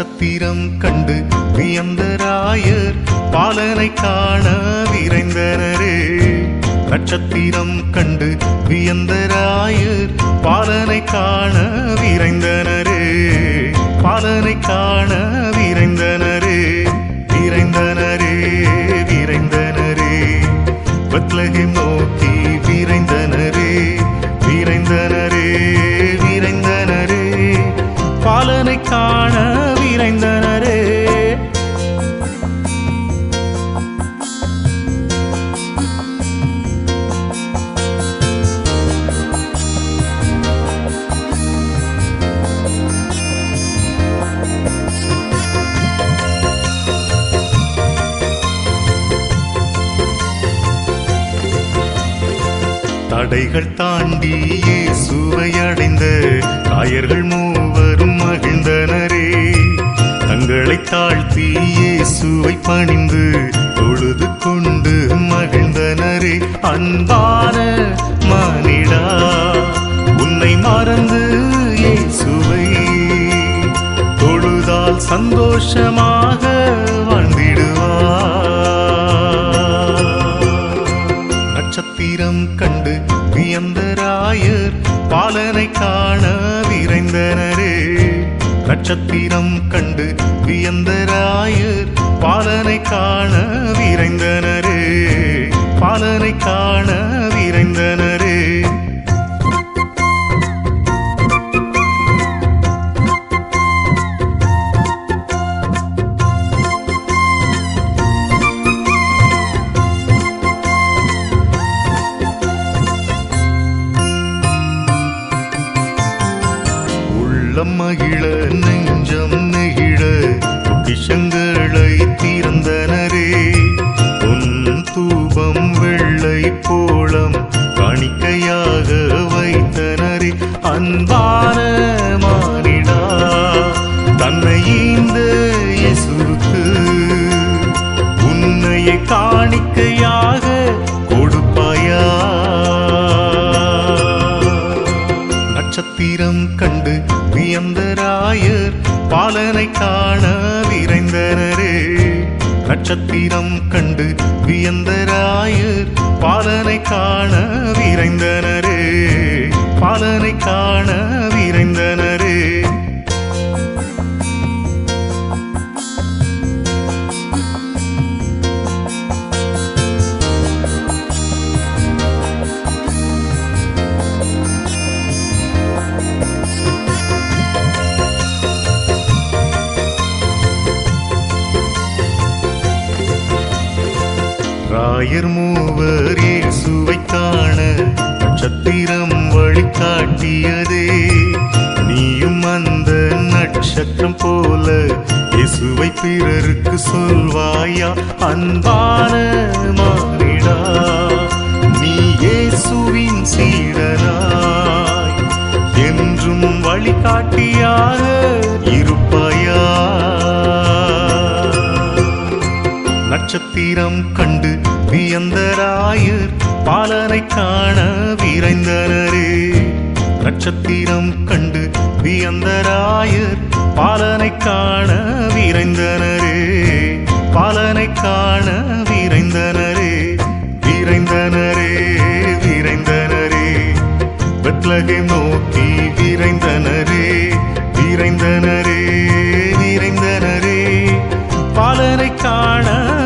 நட்சத்திரம் கண்டு வியந்தராயர் பாலனை காண விரைந்தனரே. நட்சத்திரம் கண்டு வியந்தராயர் பாலனை காண விரைந்தனரே. பாலனை காண தடைகள் தாண்டி இயேசுவை அடைந்த காயர்கள் மூவரும் மகிழ்ந்தனரே. தங்களை தாழ்த்தி இயேசுவை பணிந்து தொழுது கொண்டு மகிழ்ந்தனரே. அன்பான மானிடா உன்னை மறந்து இயேசுவை தொழுதால் சந்தோஷமா பாலனை காண விரைந்தனரே நட்சத்திரம் கண்டு வியந்தராயர். பாலனை காண வி உள்ளம் மகிழ நெஞ்சம் நெகிழ பொக்கிஷங்களை தீர்ந்தனரே. உன் தூபம் வெள்ளை போலம் காணிக்கையாக வைத்தனரே. அன்பான மானிடா தன்னை ஈந்த இயேசுவுக்கு உன்னையை காணிக்கையாக கண்டு வியந்த ராயர் பாலனை காண விரைந்தனரே. நட்சத்திரம் கண்டு வியந்த ராயர் பாலனை காண விரைந்தனரே. பாலனை காண ஆயர் மூவர் இயேசுவை காண நட்சத்திரம் வழிகாட்டியதே. நீயும் அந்த நட்சத்திரம் போல இயேசுவை பிறருக்கு சொல்வாயா? அன்பான நட்சத்திரம் கண்டு வியந்தராயர். பாலனை காண விரைந்தனரே. நட்சத்திரம் கண்டு வியந்தராயர். பாலனை காண விரைந்தனரே. பாலனை காண விரைந்தனரே. விரைந்தனரே விரைந்தனரே. வெட்லகை நோக்கி விரைந்தனரே. விரைந்தனரே விரைந்தனரே. பாலனை காண